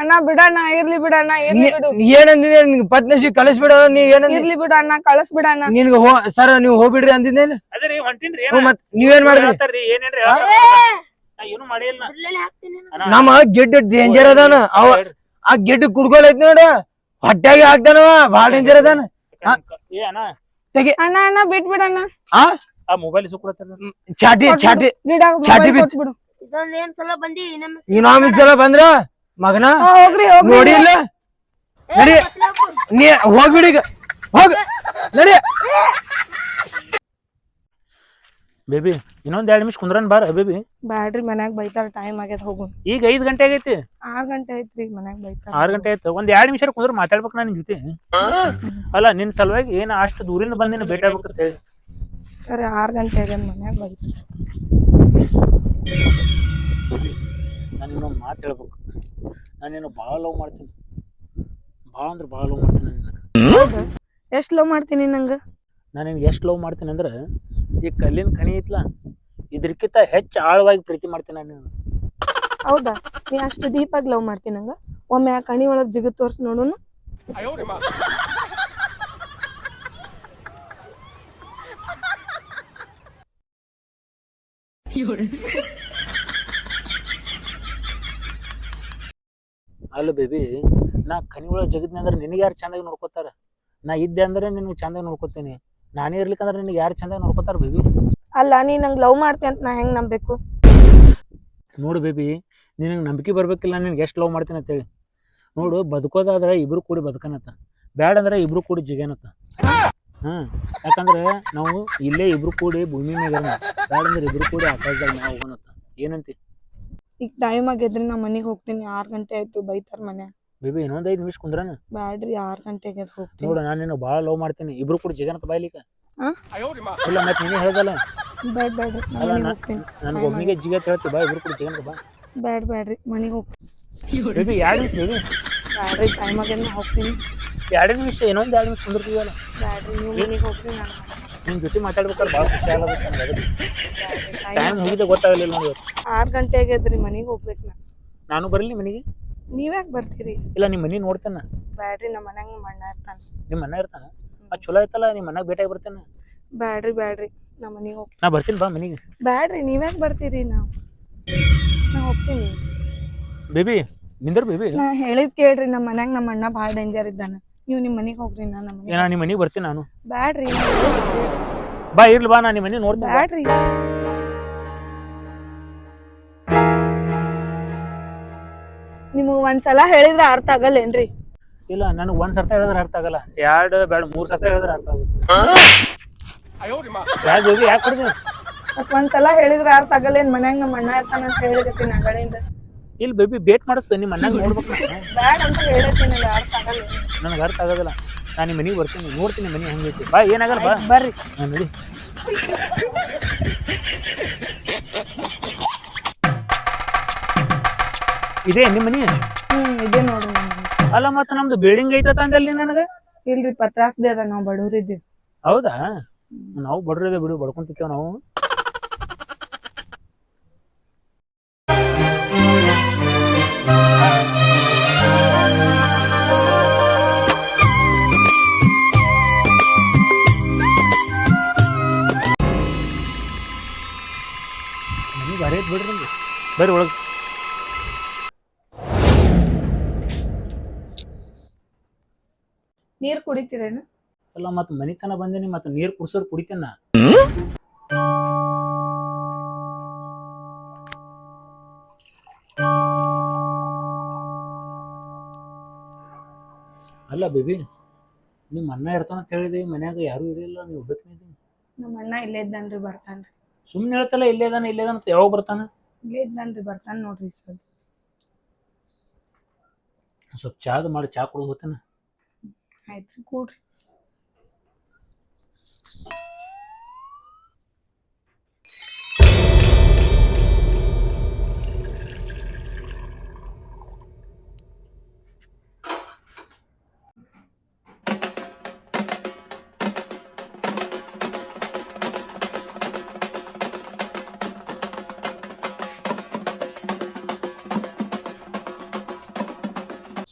ಅಣ್ಣ ಬಿಡಣ್ಣ ಇರ್ಲಿ ಬಿಡಣ್ಣ ಇರ್ಲಿ ಬಿಡು. ಏನಂದಿದೆ ನಿನ್ಗೆ ಪತ್ನಶಿ ಕಳಿಸ್ಬಿಡ ನೀ ಏನಂದಿ? ಇರ್ಲಿ ಬಿಡಣ್ಣ ಕಳಸ್ ಬಿಡಣ್ಣ ನಿನ್ಗೆ ಹೋ ಸರ್ ನೀವು ಹೋಗ್ಬಿಡ್ರಿ ಅಂದಿದ್ದೇನೆ ಅದೇ ರೀ ಹೊಂಟಿನ್ರಿ. ಹ್ಞೂ ಮತ್ ನೀವೇನ್ ಮಾಡಿದ್ರಿ? ಹೇಳ್ತಾರ್ರಿ ಏನೇನ್ರಿ ನಾ ಏನು ಮಾಡಿಲ್ಲ. ಅಣ್ಣ, ನಮ್ಮ ಗಿಡ್ಡ ಡೇಂಜರ್ ಅದಾನ. ಅವ. ಆ ಗಿಡ್ಡ ಕುಡ್ಕೊಳೈತ್ ನೋಡ. ಹೊಟ್ಯಾಗಿ ಹಾಕ್ತಾನವ ಬಾಳ ಡೇಂಜರ್ ಅದಾನ. ಏ ಅಣ್ಣ ಅಣ್ಣ. ಅಣ್ಣ ಬಿಟ್ ಬಿಡಣ್ಣ ಆ? ಆ ಮೊಬೈಲ್ ಇಸ್ಕೊಳತ್ತಾರ ಚಾಟಿ ಚಾಟಿ ಗಿಡ ಚಾಟಿ ಬಿಚ್ಚ್. ಇನ್ನೊಂದ್ಸಲ ಇದೊಂದ್ ಏನ್ ಸಲ ಬಂದಿ ಇನ್ನೊಮ್ಮೆ ಇನ್ನೊಮ್ಮೆ ಸಲ ಬಂದ್ರ? ಮಗನ? ಹೋಗ್ರಿ ಹೋಗ್ರಿ. ನೋಡಿ ಇಲ್ಲ. ನಡಿ. ನೀ ಹೋಗ್ಬಿಡಿ ಈಗ. ಹೋಗ್. ನಡಿ. ಬೇಬಿ ಇನ್ನೊಂದ್ ಎರಡ್ ನಿಮಿಷ ಕುಂದ್ರನ್ ಬಾರ ಬೇಬಿ. ಬ್ಯಾಡ್ರಿ ಮನ್ಯಾಗ ಬೈತಾರ ಟೈಮ್ ಆಗೈತೆ ಹೋಗು. ಈಗ ಐದ್ ಗಂಟೆ ಆಗೈತಿ. ಆರ್ ಗಂಟೆ ಐತ್ರಿ ಮನ್ಯಾಗ ಬೈತಾರ ಆರ್ ಗಂಟೆ ಆಯ್ತು. ಒಂದ್ ಎರಡ್ ನಿಮಿಷ ಕುಂದ್ರ ಮಾತಾಡ್ಬೇಕು ನಾನು ಜೊತೆ. ಅಲ್ಲ ನಿನ್ ಸಲುವಾಗಿ ಏನ ಅಷ್ಟು ದೂರಿಂದ ಬಂದ್ ನಿನ್ನ ಭೇಟಿ ಆಗ್ಬೇಕಂತ ಹೇಳಿ. ಸರಿ ಆರ್ ಗಂಟೆ ಆಗ್ಯದ ಮನ್ಯಾಗ ಬೈತಾರ ನಾನು ಇನ್ನೊಂದು ಮಾತು ಹೇಳ್ಬೇಕು. ನಾನೇನು ಭಾಳ ಲವ್ ಮಾಡ್ತೀನಿ. ಭಾಳ ಅಂದ್ರೆ ಭಾಳ ಲವ್ ಮಾಡ್ತೀನಿ ನಿನಗೆ. ಎಷ್ಟು ಲವ್ ಮಾಡ್ತೀನಿ ನಂಗ? ನಾನು ನಿನ್ಗೆ ಎಷ್ಟು ಲವ್ ಮಾಡ್ತೀನಿ ಅಂದ್ರೆ ಈ ಕಲ್ಲಿನ ಖನಿ ಐತ್ಲ ಇದಕ್ಕಿಂತ ಹೆಚ್ಚು ಆಳವಾಗಿ ಪ್ರೀತಿ ಮಾಡ್ತೀನಿ ನಾನು ನಿನ್ನ ಹೌದಾ? ನೀ ಅಷ್ಟು ಡೀಪಾಗಿ ಲವ್ ಮಾಡ್ತೀನಿ ನಂಗ? ಒಮ್ಮೆ ಆ ಕಣಿ ಒಳಗ್ ಜಿಗದ್ ತೋರ್ಸ್ ನೋಡುನು. ಅಲ್ಲ ಬೇಬಿ ನಾ ಖನಿ ಒಳಗೆ ಜಗದ್ನಿ ಅಂದ್ರೆ ನಿನಗೆ ಯಾರು ಚಂದಾಗಿ ನೋಡ್ಕೋತಾರೆ? ನಾ ಇದ್ದೆ ಅಂದ್ರೆ ನಿನಗೆ ಚಂದಾಗಿ ನೋಡ್ಕೋತೀನಿ. ನಾನೇ ಇರ್ಲಿಕ್ಕಂದ್ರೆ ನಿನಗೆ ಯಾರು ಚಂದಾಗಿ ನೋಡ್ಕೋತಾರೆ ಬೇಬಿ? ಅಲ್ಲ ನೀ ನಂಗೆ ಲವ್ ಮಾಡ್ತೀನಿ ಅಂತ ನಾ ಹೆಂಗ್ ನಂಬಬೇಕು? ನೋಡು ಬೇಬಿ ನಿನಗೆ ನಂಬಿಕೆ ಬರಬೇಕಿಲ್ಲ ನಿನಗೆ ಎಷ್ಟು ಲವ್ ಮಾಡ್ತೀನಿ ಅಂತೇಳಿ. ನೋಡು ಬದುಕೋದಾದ್ರೆ ಇಬ್ರು ಕೂಡಿ ಬದುಕನತ್ತ. ಬ್ಯಾಡ ಅಂದ್ರೆ ಇಬ್ರು ಕೂಡಿ ಜಿಗೇನತ್ತ. ಹಾಂ ಯಾಕಂದ್ರೆ ನಾವು ಇಲ್ಲೇ ಇಬ್ರು ಕೂಡಿ ಭೂಮಿ ಮೇಲೆ ಬ್ಯಾಡ ಅಂದ್ರೆ ಇಬ್ರು ಕೂಡಿ ಆಕಾಶದಾಗ ಮ್ಯಾಗ ಹೋಗೋಣತ್ತ. ಏನಂತಿ? ಈಗ ಟೈಮ್ ಆಗಿದ್ರೆ ನಾ ಮನೆಗೆ ಹೋಗ್ತೀನಿ. ಆರು ಗಂಟೆ ಆಯ್ತು ಬೈತಾರ ಮನೆ. ಬೇಬಿ ಇನ್ನೊಂದು ಐದು ನಿಮಿಷ ಕುಂದ್ರನ? ಬ್ಯಾಡ್ರಿ ಆರು ಗಂಟೆಗೆ ಹೋಗ್ತೀನಿ. ನೋಡು ನಾನು ನಿನ್ನ ಭಾಳ ಲವ್ ಮಾಡ್ತೀನಿ. ಇಬ್ರು ಕೂಡ ಜಗನ್ ಬಾಯ್ಲಿಕ್ಕೆ ಆ? ಇಲ್ಲ ಮತ್ತೆ ನೀನೇ ಹೇಳ್ದಲ್ಲ. ಬ್ಯಾಡ್ ಬ್ಯಾಡ್ರಿ. ನಾ ಅಲ್ಲ, ಮನಿಗ್ ನಾ- ಹೋಗ್ತೀನಿ. ನನ್ಗೆ ಒಮ್ಮಿಗೆ ಜಿಗತ್ ಹೇಳ್ತಿ ಬಾ ಇಬ್ರು ಕೂಡ ಜಿಗೇನತ್ತ ಬಾ. ಬ್ಯಾಡ್ ಬ್ಯಾಡ್ರಿ. ಮನೆಗೆ ಹೋಗ್ತೀನಿ. ಬೇಬಿ ಎರಡು ನಿಮಿಷ ಬೇಬಿ? ಬ್ಯಾಡ್ರಿ ಟೈಮ್ ಆಗ್ಯದ ನಾ ಹೋಗ್ತೀನಿ. ಎರಡು ನಿಮಿಷ ಇನ್ನೊಂದು ಎರಡು ನಿಮಿಷ ಕುಂದಿರ್ತೀವಲ್ಲ. ಬ್ಯಾಡ್ರಿ ನೀವು ಮನೆಗೆ ಹೋಗ್ರಿ ನಾನು ನಿನ್ನ ಜೊತೆ ಮಾತಾಡ್ಬೇಕಾದ್ರೆ ಭಾಳ ಖುಷಿ ನನಗೆ ಟೈಮ್ ಮುಗಿದ ಗೊತ್ತಾಗಲಿಲ್ಲ ನೋಡಿ ಆರ್ ಗಂಟೆ ಆಗ್ಯದ್ರಿ ಮನೆಗೆ ಹೋಗ್ಬೇಕು ನಾ ನಾನು ಬರಲಿ ಮನೆಗೆ? ನೀವ್ಯಾಕ್ ಬರ್ತೀರಿ? ಇಲ್ಲ ನಿಮ್ಮ ಮನೆ ನೋಡ್ತೇನೆ ಬ್ಯಾಡ್ರಿ ನಮ್ಮ ಮನ್ಯಾಗ ನಮ್ಮ ಅಣ್ಣ ಇರ್ತಾನ. ನಿಮ್ಮ ಅಣ್ಣ ಇರ್ತಾನ? ಅದು ಚಲೋ ಐತಲ್ಲ ನಿಮ್ಮ ಮನೆಗೆ ಭೇಟಿಯಾಗಿ ಬರ್ತೇನೆ ಬ್ಯಾಡ್ರಿ ಬ್ಯಾಡ್ರಿ ನಮ್ಮ ಮನೆಗೆ ಹೋಗ್ತೀನಿ ನಾ ಬರ್ತೀನಿ ಬಾ ಮನೆಗೆ. ಬ್ಯಾಡ್ರಿ ನೀವ್ಯಾಕ್ ಬರ್ತೀರಿ ನಾವು? ನಾ ಹೋಗ್ತೀನಿ. ಬೇಬಿ ನಿಂದ್ರ ಬೇಬಿ. ನಾ ಹೇಳಿದ್ ಕೇಳ್ರಿ ನಮ್ಮ ಮನ್ಯಾಗ ನಮ್ಮ ಅಣ್ಣ ಭಾಳ ಡೇಂಜರ್ ಇದ್ದಾನ. ನೀವು ನಿಮ್ಮ ಮನೆಗೆ ಹೋಗ್ರಿ ನಾ ನಮ್ಮ ಏ ನಿಮ್ಮ ಮನೆಗೆ ಬರ್ತೀನಿ ನಾನು. ಬ್ಯಾಡ್ರಿ. ಬಾ ಇರ್ಲಿ ಬಾ ನಾನು ನಿಮ್ಮ ಮನೆ ನೋಡ್ತೀನಿ ಬಾ. ಬ್ಯಾಡ್ರಿ. ನಿಮಗೆ ಒಂದ್ಸಲ ಹೇಳಿದ್ರೆ ಅರ್ಥ ಆಗಲ್ಲೇನ್ರಿ? ಇಲ್ಲ ನನಗೆ ಒಂದ್ ಸರ್ತ ಹೇಳಿದ್ರೆ ಅರ್ಥ ಆಗಲ್ಲ. ಎರಡು ಬೇಡ ಮೂರ್ ಸರ್ತ ಹೇಳಿದ್ರೆ ಅರ್ಥ ಆಗುತ್ತೆ ಯಾಕೆ ಹೋಗಿ ಯಾಕೆ ಕೊಡ್ತೀನಿ ಮತ್ ಒಂದ್ಸಲ ಹೇಳಿದ್ರೆ ಅರ್ಥ ಆಗಲ್ಲೇನ್ ಮನ್ಯಾಗ ನಮ್ಮ ಅಣ್ಣ ಇರ್ತಾನ ಅಂತ ಹೇಳಿದತ್ತೀನಿ ಅಗಳಿಂದ ಇಲ್ಲಿ ಬೇಬಿ ಭೇಟ್ ಮಾಡಿಸ್ ನಿಮ್ಮ ಮನ್ಯಾಗ ನೋಡ್ಬೇಕು. ಬ್ಯಾಡ್ ಅಂತ ಹೇಳಿರ್ತೀನಲ್ಲ ನನಗೆ ಅರ್ಥ ಆಗೋದಿಲ್ಲ. ನಾನು ನಿಮ್ಮ ಮನೆಗೆ ಬರ್ತೀನಿ ನೋಡ್ತೀನಿ ಮನೆ ಹೆಂಗೈತಿ ಬಾ ಏನಾಗಲ್ಲ ಬಾ. ಬರ್ರಿ. ಹಾಂ ನಡಿ. ಇದೇ ನಿಮ್ಮ ಮನೆ? ಹ್ಮ್ ಇದೇ ನೋಡ್ರಿ ನಮ್ಮ ಅಲ್ಲ ಮತ್ತೆ ನಮ್ದು ಬಿಲ್ಡಿಂಗ್ ಐತ ಅಂದಲ್ಲಿ ನನಗೆ? ಇಲ್ರಿ ಪತ್ರಾಸ್ದೇ ಅದ ನಾವು ಬಡವ್ರಿದ್ದೀವಿ. ಹೌದಾ? ನಾವು ಬಡ್ರಿದೆ ಬಿಡು ಬಡ್ಕೊಂತಿತ್ತೇವ್ ನಾವು. ಬರ್ರಿ ಒಳಗೆ. ನೀರ್ ಕುಡಿತೀರೇನು? ಅಲ್ಲ ಮತ್ತೆ ಮನಿತನ ಬಂದೇನಿ ಮತ್ತೆ ನೀರ್ ಕುಡ್ಸೋರ್ ಕುಡಿತೇನ? ಅಲ್ಲ ಬೇಬಿ ನಿಮ್ಮ ಅಣ್ಣ ಇರ್ತಾನ ಅಂತ ಹೇಳಿದೆ ಮನ್ಯಾಗ ಯಾರು ಇರಲಿಲ್ಲ ನೀವು ಒಬ್ಬಕ್ಕಿದೆ ನಮ್ಮ ಅಣ್ಣ ಇಲ್ಲೇ ಇದ್ದಾನ್ರಿ ಬರ್ತಾನ್ರಿ. ಸುಮ್ಮನೆ ಹೇಳ್ತಲ್ಲ ಇಲ್ಲೇ ಇದಾನ ಇಲ್ಲೇ ಇದಾನ ಅಂತ ಯಾವಾಗ ಬರ್ತಾನ? ಇಲ್ಲೇ ಬರ್ತಾನೆ ನೋಡ್ರಿ ಸರ್ ಸ್ವಲ್ಪ ಚಾದ ಮಾಡಿ ಚಾ ಕುಡಿದು ಆಯ್ತು ರೀ ಕೂಡ್ರಿ.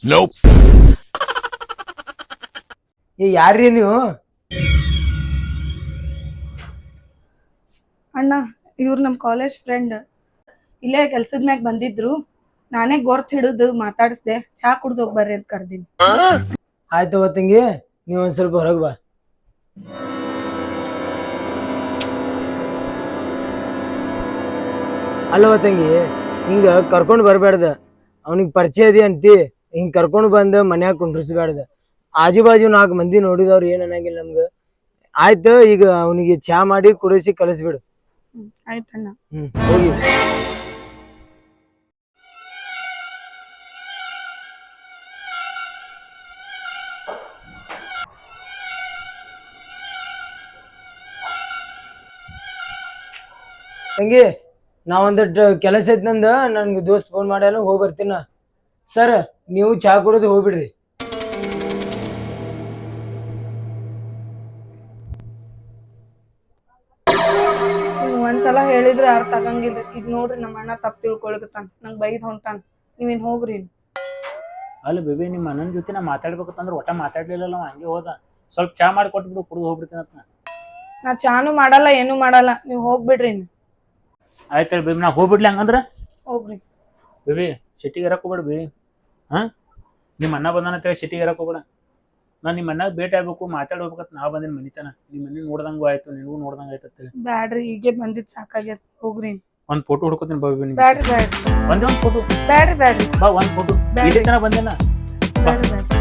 Nope. ಏ ಯಾರ್ರಿ ನೀವು? ಅಣ್ಣ ಇವ್ರು ನಮ್ಮ ಕಾಲೇಜ್ ಫ್ರೆಂಡ್ ಇಲ್ಲೇ ಕೆಲ್ಸದ ಮ್ಯಾಗ ಬಂದಿದ್ರು. ನಾನೇ ಗೊರ್ತ್ ಹಿಡಿದು ಮಾತಾಡಿಸ್ದೆ. ಚಾ ಕುಡ್ದು ಹೋಗಿ ಬರ್ರಿ ಅಂತ ಕರ್ದೀನಿ. ಆಯ್ತು ತಂಗಿ ನೀವ್ ಒಂದ್ ಸ್ವಲ್ಪ ಹೊರಗೆ ಬಾ. ಅಲ್ಲವ ತಂಗಿ ಹಿಂಗ ಕರ್ಕೊಂಡು ಬರಬೇಡ್ದ ಅವನಿಗೆ ಪರಿಚಯ ಇದೆ ಅಂತಿ. ಹಿಂಗ್ ಕರ್ಕೊಂಡು ಬಂದು ಮನ್ಯಾಗ ಕುಂಡ್ರಿಸ್ಬಾರ್ದ ಆಜು ಬಾಜು ನಾಲ್ಕು ಮಂದಿ ನೋಡಿದವ್ರು ಏನ್ ಅನ್ನಂಗಿಲ್ಲ ನಮ್ಗ. ಆಯ್ತು ಈಗ ಅವನಿಗೆ ಚಾ ಮಾಡಿ ಕುಡಿಸಿ ಕಳಿಸ್ಬಿಡು. ಆಯ್ತಣ್ಣ ಹ್ಮ್ ಹೋಗಿ. ತಂಗಿ ನಾ ಕೆಲಸ ಐತ್ ನಂದ ನನ್ಗೆ ದೋಸ್ತ್ ಫೋನ್ ಮಾಡ್ಯಾನ ಹೋಗಿ ಬರ್ತೀನ. ಸರ್ ನೀವು ಚಾ ಕುಡಿದು ಹೋಗ್ಬಿಡ್ರಿ. ನೀವು ಒಂದ್ಸಲ ಹೇಳಿದ್ರೆ ಅರ್ಥ ಆಗಂಗಿಲ್ಲ. ಈಗ ನೋಡ್ರಿ ನಮ್ಮ ಅಣ್ಣ ತಪ್ಪು ತಿಳ್ಕೊಳಕತ್ತಾನ. ನಂಗೆ ಬೈದ್ ಹೊಂಟಾನ. ನೀವೇನ್ ಹೋಗ್ರಿ ಅಲ್ಲ ಬೇಬಿ ನಿಮ್ಮ ಅಣ್ಣನ ಜೊತೆ ನಾ ಮಾತಾಡ್ಬೇಕಂತಂದ್ರೆ ಒಟ್ಟ ಮಾತಾಡ್ಲಿಲ್ಲ ನಾವು ಹಂಗೆ ಹೋದ. ಸ್ವಲ್ಪ ಚಾ ಮಾಡಿ ಕೊಟ್ಬಿಡು ಕುಡ್ದು ಹೋಗ್ಬಿಡ್ತೀನಿ ಅಂತ. ನಾ ಚಾನು ಮಾಡಲ್ಲ ಏನು ಮಾಡಲ್ಲ. ನೀವು ಹೋಗ್ಬಿಡ್ರಿ ಇನ್ನು. ಆಯ್ತು ಬೇಬಿ ನಾ ಹೋಗ್ಬಿಡ್ಲಿ ಹಂಗಂದ್ರೆ? ಹೋಗ್ರಿ. ಬೇಬಿ ಸಿಟಿಗೆ ಇರಕ್ಕೆ ಹೋಗ್ಬೇಡ ಬಿ ಹಾಂ? ನಿಮ್ಮ ಅಣ್ಣ ಬಂದಾನ ಅಂತೇಳಿ ಸಿಟಿಗೆ ಇರಕ್ಕೆ ಹೋಗೋಣ ನಾನು ನಿಮ್ಮ ಅಣ್ಣ ಭೇಟಿ ಆಗ್ಬೇಕು ಮಾತಾಡ್ಬೇಕಂತ ನಾ ಬಂದಿನ ಮನಿತನ. ನಿಮ್ಮ ಮನೆ ನೋಡ್ದಂಗೂ ಆಯ್ತು ನಿನಗೂ ನೋಡ್ದಂಗೆ ಆಯ್ತು ಅಂತೇಳಿ ಬ್ಯಾಡ್ರಿ ಈಗೇ ಬಂದಿದ್ ಸಾಕಾಗ್ಯದ. ಹೋಗ್ರಿ. ಒಂದು ಫೋಟೋ ಹುಡ್ಕೋತೀನಿ ಬಾಬಿ ಬನ್ನಿ ಬ್ಯಾಡ್ರಿ ಬ್ಯಾಡ್ರಿ. ಒಂದೇ ಒಂದು ಫೋಟೋ ಬ್ಯಾಡ್ರಿ ಬ್ಯಾಡ್ರಿ. ಬಾ ಒಂದು ಫೋಟೋ ಬ್ಯಾಡ್ರಿ. ಇಲ್ಲಿ ತನಕ ಬಂದೇನ ಬ್ಯಾಡ್ರಿ ಬ್ಯಾಡ್ರಿ.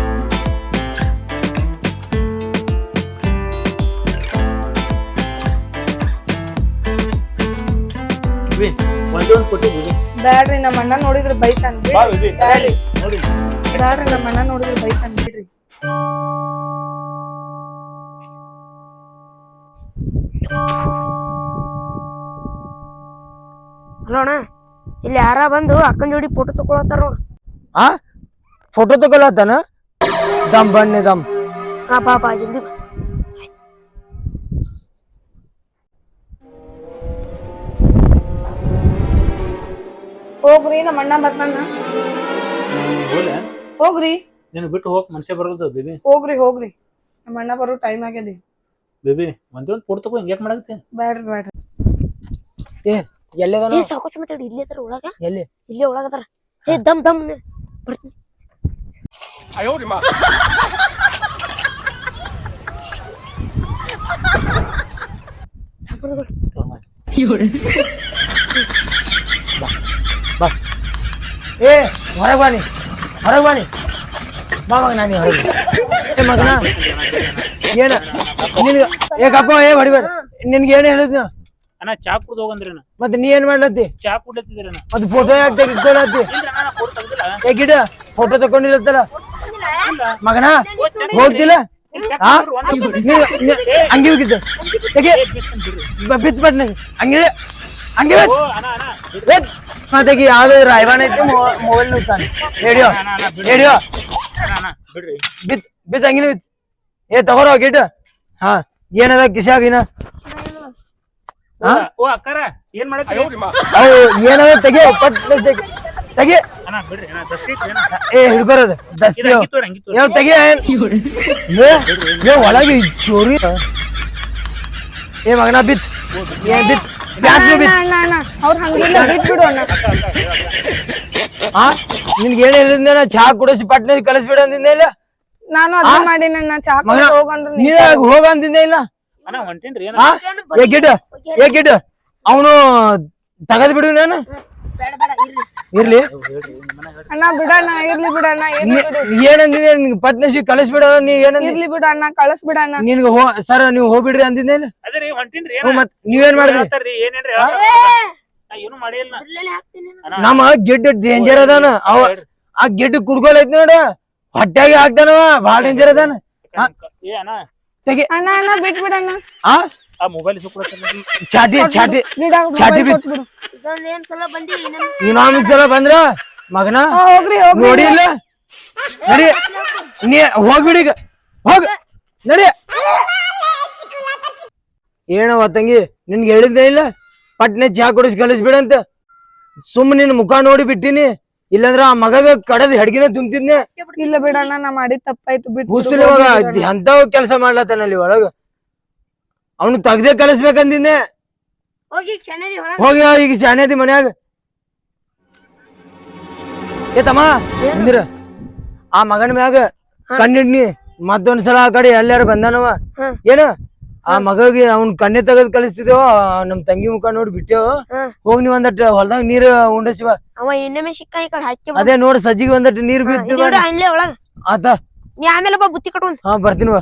ಒಂದೇ ಒಂದು ಫೋಟೋ ಬೇಬಿ ಬ್ಯಾಡ್ರಿ ನಮ್ಮ ಅಣ್ಣ ನೋಡಿದ್ರೆ ಬೈತಾನ ಬಾ ಬೇಬಿ ಬ್ಯಾಡ್ರಿ. ಬ್ಯಾಡ್ರಿ ನಮ್ಮ ಅಣ್ಣ ನೋಡಿದ್ರೆ ಬೈಕ್ ಬಿಡ್ರಿ ಹಲೋ ಅಣ್ಣ ಇಲ್ಲಿ ಯಾರ ಬಂದು ಅಕ್ಕನ ಜೋಡಿ ಫೋಟೋ ತಗೊಳತ್ತಾರ ನೋಡು. ಆ? ಫೋಟೋ ತಗೊಳತ್ತಾನ? ದಮ್ ಬನ್ನಿ ದಮ್. ಆ ಪಾಪ ಜಲ್ದಿ ಬಾ. ಹೋಗ್ರಿ ನಮ್ಮ ಅಣ್ಣ ಬರ್ತಾನ. ಹೋಲೆ ಹೋಗ್ರಿ. ನಿನ್ ಬಿಟ್ಟು ಹೋಗ್ ಮನುಷ್ಯ ಬರೋದು ಬೇಬಿ. ಹೋಗ್ರಿ ಹೋಗ್ರಿ. ನಮ್ಮ ಅಣ್ಣ ಬರೋ ಟೈಮ್ ಆಗ್ಯದಿ. ಬೇಬಿ ಒಂದೇ ಒಂದು ಫೋಟೋ ತಗೋ ಹಿಂಗ್ಯಾಕ್ ಮಾಡಕತ್ತಿ? ಬ್ಯಾಡ್ರಿ ಬ್ಯಾಡ್ರಿ. ಏ ಎಲ್ಲೇದಾನ ಏ ಸಾಕೋಸ್ ಮಾತಾಡಿ ಇಲ್ಲೇ ಅದಾರ ಒಳಗ? ಎಲ್ಲಿ? ಇಲ್ಲೇ ಒಳಗದಾರ ಏ ದಮ್ ದಮ್ ನೆ- ಬರ್ತೀನಿ. ಮಾ ಏ ಹೊರಗೆ ಬಾನಿ ಹೊರಗೆ ಬಾನಿ ಬಾ ಮಗ ನಾನು ಹೊರಗೆ ಏ ಮಗನ ಏನ? ನಿನ್ಗ ಏ ಕಪ್ಪ ಏ ಹೊಡಿಬೇಡ. ನಿನ್ಗೆ ಏನ್ ಹೇಳಿದ್ನ ಅಣ್ಣ ಚಾ ಕುಡ್ದು ಹೋಗಂದ್ರಿ ಮತ್ತೆ ನೀ ಏನ್ ಮಾಡ್ಲತ್ತಿ? ಚಾ ಕುಡ್ಲತ್ತಿದ್ರಿ ಅಣ್ಣ ಮತ್ತೆ ಫೋಟೋ ಯಾಕೆ ತೆಗಿಸ್ಕೊಳತ್ತಿ ಏ ಗಿಡ ಫೋಟೋ ತಕೊಂಡಿರತ್ತಲ್ಲ ಮಗನ ಹೋಗ್ತಿಲ್ಲ? ಅಂಗಿ ಹೋಗಿದ್ದ. ಬಿಚ್ಚ ನಂಗೆ ಹಂಗೆ ಹಂಗೆ. ಬಿಚ್ಚ ಓ ಅಣ್ಣ ಅಣ್ಣ ಹಾ ತೆಗಿ ಯಾವ್ದು ರಾಯವಾನ ಐತಿ ಮೊಬೈಲ್ ನೋಡ್ತಾನೆ ರೇಡಿಯೋ. ರೇಡಿಯೋ ಬಿಚ್ ಬಿಚ್ ಹಂಗಿನ ಬಿಚ್ ಏ ತಗೋರೋ ಗಿಟ್ ಹಾ ಏನದ ಕಿಶಾಗಿನ ಓ, ಓ ಅಕ್ಕಾರ ಏನ್ ಮಾಡತ್ತೀರಿ? ಅವು ಏನದ ತೆಗಿ ಪಟ್ ತೆಗಿ. ತೆಗಿ. ಏ ಹಿಡ್ಬರೋದು ದಸ್ತಿ ಯಾವ ತೆಗಿ ಏನ್? ಏ, ಒಳಗೆ ಚೋರಿ. ಏ ಮಗನ ಬಿಚ್ ಏ ಬಿಚ್ ಅವ್ರ ಹಂಗಿಲ್ಲ ಬಿಟ್ಬಿಡು ಅಣ್ಣ. ಹಾ ನಿನ್ಗೆ ಏನ್ ಹೇಳಿದ್ನ ಚಹಾ ಕುಡಿಸಿ ಪಟ್ಟಣ ಕಳಿಸ್ಬಿಡ ಅಂದಿದ್ದೆ ಇಲ್ಲ? ನಾನು ಅದ ಮಾಡಿನ ಚಾ ಹೋಗಂದ್ರ ನೀ ಹೋಗ ಅಂದಿದ್ದೆ ಇಲ್ಲ? ಏ ಗಿಡ್ ಏ ಗಿಡ್ ಅವನು ತಗದ್ ಬಿಡು ನಾನು. ಬೇಡ ಬೇಡ ಇರ್ರಿ. ಇರ್ಲಿ. ಅಣ್ಣ ಬಿಡಣ್ಣ ಇರ್ಲಿ ಬಿಡಣ್ಣ ಇರ್ಲಿ ಬಿಡು. ಏನಂದಿದೆ ನಿನ್ಗೆ ಪಟ್ನಸಿ ಕಳಿಸ್ಬಿಡ ನೀ ಏನಂದಿ? ಇರ್ಲಿ ಬಿಡು ಅಣ್ಣ ಕಳಿಸ್ ಬಿಡಣ್ಣ ನಿನ್ಗೆ ಹೋ ಸರ್ ನೀವು ಹೋಗ್ಬಿಡ್ರಿ ಅಂದಿದ್ದೇನೆ ಇಲ್ಲ ಅದೇ ರೀ ಹೊಂಟೇನ್ರಿ ಹ್ಞೂ ಏನ ಮತ್ ನೀವೇನ್ ಮಾಡಿದ್ರಿ? ಹೇಳ್ತಾರ್ರಿ ಏನೇನ್ರಿ ನಾ ಏನು ಮಾಡಿಲ್ಲ ಇರ್ಲೇನೆ ಹಾಕ್ತೀನಿ ನಾನು. ಅಣ್ಣ. ನಮ್ಮ ಗೆಡ್ ಡೇಂಜರ್ ಅದಾನ. ಅವ ಆ ಗೆಡ್ ಕುಡ್ಕೊಲೈತ್ ನೋಡ. ಹೊಟ್ಟೆಗೆ ಹಾಕ್ದಾನವ ಬಾಳ ಡೇಂಜರ್ ಅದಾನ. ಏ ಅಣ್ಣ. ತೆಗಿ ಅಣ್ಣ ಅಣ್ಣ ಬಿಟ್ಬಿಡಣ್ಣ. ಆ? ಆ ಮೊಬೈಲ್ ಚಾಟಿ ಚಾಟಿ ಚಾಟಿ ಬಿಚ್ಚು. ಸಲ ಇನ್ನೊಂದ್ ಬಂದ್ರ ಮಗನ? ಹೋಗ್ರಿ ನೋಡಿ ಇಲ್ಲ? ನಡಿ. ನೀ ಹೋಗ್ಬಿಡಿ ಈಗ. ಹೋಗ. ನಡಿ. ಏನವ ತಂಗಿ ನಿನ್ಗೆ ಹೇಳಿದ್ದೆ ಇಲ್ಲ? ಪಟ್ನೆ ಚಾ ಕುಡಿಸಿ ಕಳಿಸ್ಬಿಡಂತ. ಸುಮ್ ನಿನ್ ಮುಖ ನೋಡಿ ಬಿಟ್ಟಿನಿ. ಇಲ್ಲಂದ್ರ ಆ ಮಗಗ ಕಡದ್ ಹೆಡ್ಗಿನ ತುಂಬ್ತಿದ್ನೆ. ಇಲ್ಲ ಬಿಡಣ್ಣ ನಾ ಮಾಡಿ ತಪ್ಪಾಯ್ತು. ಬಿಟ್ಟು ಎಂತ ಮಗ ಎಂತಾವ್ ಕೆಲಸ ಮಾಡ್ಲತ್ತಾನಲ್ಲಿ ಒಳಗ? ಅವನು ತೆಗ್ದೇ ಕಲಿಸ್ಬೇಕಂದಿನ್ನೆ ಹೋಗಿ ಈಗ ಶಾಣೆದಿ ಮನ್ಯಾಗ. ಏ ತಮ್ಮ ಆ ಮಗನ ಮ್ಯಾಗ ಕಣ್ಣಿಡ್ನಿ. ಕಣ್ಣಿಡ್ನಿ ಮತ್ತೊಂದ್ಸಲ ಆ ಕಡೆ ಎಲ್ಲಾರು ಬಂದಾನವ. ಏನ? ಆ ಮಗಗೆ ಅವ್ನ್ ಕಣ್ಣೆ ತೆಗದ್ ಕಳಿಸ್ತಿದೇವ ನಮ್ ತಂಗಿ ಮುಖ ನೋಡಿ ಬಿಟ್ಟೇವ. ಹೋಗ್ ನೀವ್ ಒಂದಟ್ ಹೊಲ್ದಾಗ ನೀರ್ ಉಂಡಸಿವ ಅವ ಇನ್ನೊಮ್ಮೆ ಸಿಕ್ಕ ಈ ಕಡೆ ಹಾಕಿ ಅದೇ ನೋಡ್ ಸಜ್ಜಿಗೆ ಒಂದಟ್ ನೀರ್ ಬಿಟ್ಟು ಒಳಗ. ಆತ. ನೀ ಆಮೇಲೆ ಬಾ ಬುತ್ತಿ ಕಟ್ಕೊಂಡ್. ಹಾ ಬರ್ತೀನಿವ